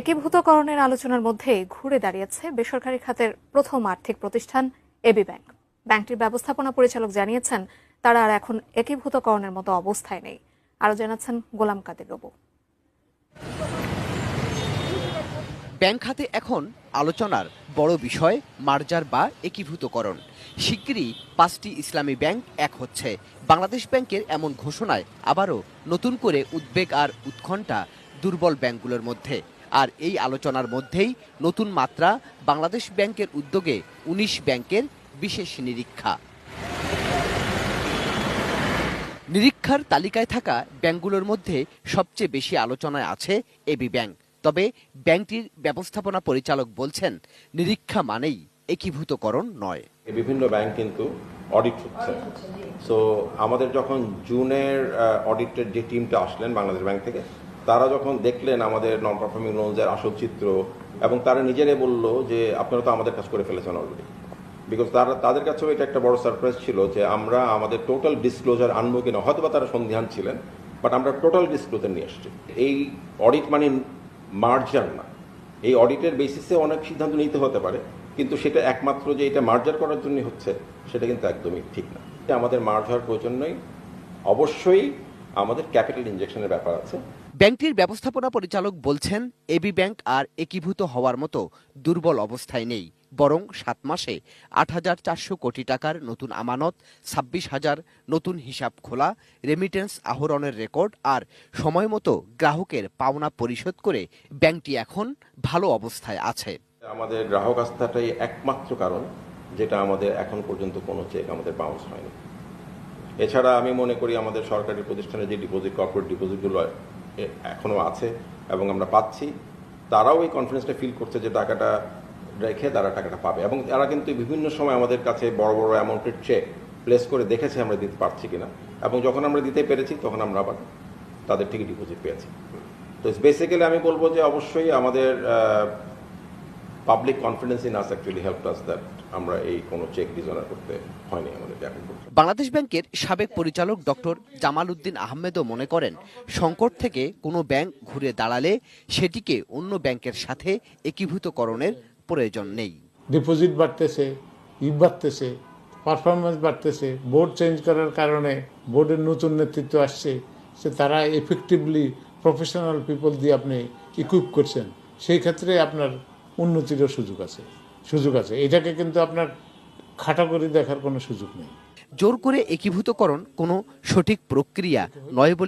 একীভূতকরণের আলোচনার মধ্যে ঘুরে দাঁড়িয়েছে বেসরকারি খাতের প্রথম আর্থিক প্রতিষ্ঠান এবি ব্যাংক। ব্যাংকটির ব্যবস্থাপনা পরিচালক জানিয়েছেন, তারা আর এখন একীভূতকরণের মতো অবস্থায় নেই। আরও জানাচ্ছেন গোলাম কাদের রবু ব্যাংক খাতে এখন আলোচনার বড় বিষয় মার্জার বা একীভূতকরণ। শিগগিরই পাঁচটি ইসলামী ব্যাংক এক হচ্ছে। বাংলাদেশ ব্যাংকের এমন ঘোষণায় আবারও নতুন করে উদ্বেগ আর উৎকণ্ঠা দুর্বল ব্যাংকগুলোর মধ্যে। আর এই আলোচনার মধ্যেই নতুন মাত্রা বাংলাদেশ ব্যাংকের উদ্যোগে ১৯ ব্যাংকের বিশেষ নিরীক্ষা। নিরীক্ষার তালিকায় থাকা ব্যাংকগুলোর মধ্যে সবচেয়ে বেশি আলোচনায় আছে এবি ব্যাংক। তবে ব্যাংকটির ব্যবস্থাপনা পরিচালক বলছেন নিরীক্ষা মানেই একীভূতকরণ নয়। বিভিন্ন ব্যাংক কিন্তু অডিট হচ্ছে। সো আমাদের যখন জুনের অডিটের যে টিমটা আসলেন বাংলাদেশ ব্যাংক থেকে তারা যখন দেখলেন আমাদের নন পারফর্মিং লোনসের আসল চিত্র, এবং তারা নিজেরাই বলল যে, আপনারা তো আমাদের কাজ করে ফেলেছেন অলরেডি বিকজ তারা, তাদের কাছেও এটা একটা বড় সারপ্রাইজ ছিল যে, আমরা আমাদের টোটাল ডিসক্লোজার আনব কিনা হয়তো বা তারা সন্ধিহান ছিলেন বাট আমরা টোটাল ডিসক্লোজার নিয়ে আসছি। এই অডিট মানে মার্জার না। এই অডিটের বেসিসে অনেক সিদ্ধান্ত নিতে হতে পারে, কিন্তু সেটা একমাত্র যে এটা মার্জার করার জন্য হচ্ছে, সেটা কিন্তু একদমই ঠিক না। আমাদের মার্জ হওয়ার প্রয়োজন নেই। অবশ্যই আমাদের ক্যাপিটাল ইনজেকশনের ব্যাপার আছে। ব্যাংকটির ব্যবস্থাপনা পরিচালক বলছেন, এবি ব্যাংক আর একীভূত হওয়ার মতো দুর্বল অবস্থায় নেই। বরং সাত মাসে আট হাজার চারশো কোটি টাকার নতুন আমানত, ছাব্বিশ হাজার নতুন হিসাব খোলা রেমিটেন্স আহরণের রেকর্ড আর সময় মতো গ্রাহকের পাওনা পরিশোধ করে ব্যাংকটি এখন ভালো অবস্থায় আছে। আমাদের গ্রাহক আস্থাটাই একমাত্র কারণ, যেটা আমাদের এখন পর্যন্ত কোনো চেক আমাদের বাউন্স হয়নি। এছাড়া আমি মনে করি আমাদের সরকারি প্রতিষ্ঠানে যে ডিপোজিট কর্পোরেট ডিপোজিটগুলো এ- এখনও আছে এবং আমরা পাচ্ছি। তারাও এই কনফিডেন্সটা ফিল করছে যে টাকাটা রেখে তারা টাকাটা পাবে এবং তারা কিন্তু বিভিন্ন সময় আমাদের কাছে বড় বড় অ্যামাউন্টের চেক প্লেস করে দেখেছে আমরা দিতে পারছি কিনা। এবং যখন আমরা দিতে পেরেছি, তখন আমরা আবার তাদের থেকে ডিপোজিট পেয়েছি। তো বেসিক্যালি আমি বলব যে অবশ্যই আমাদের public confidence in us actually help us that আমরা এই কোনো চেক ডিজনার করতে হয়নি আমাদের এখন বাংলাদেশ ব্যাংকের সাবেক পরিচালক ডক্টর জামাল উদ্দিন আহমেদও মনে করেন সংকট থেকে কোনো ব্যাংক ঘুরে দাঁড়ালে সেটিকে অন্য ব্যাংকের সাথে একীভূতকরণের প্রয়োজন নেই। ডিপোজিট বাড়তেছে ই বাড়তেছে পারফরমেন্স বাড়তেছে বোর্ড চেঞ্জ করার কারণে বোর্ডের নতুন নেতৃত্ব আসছে সে তারা এফেক্টিভলি প্রফেশনাল পিপল দিয়ে আপনি ইকুইপ করছেন। সেই ক্ষেত্রে আপনার উন্নতিরও সুযোগ আছে সুযোগ আছে। এটাকে কিন্তু আপনার খাটা করে দেখার কোনো সুযোগ নেই। জোর করে একীভূতকরণ কোনো সঠিক প্রক্রিয়া নয় বলে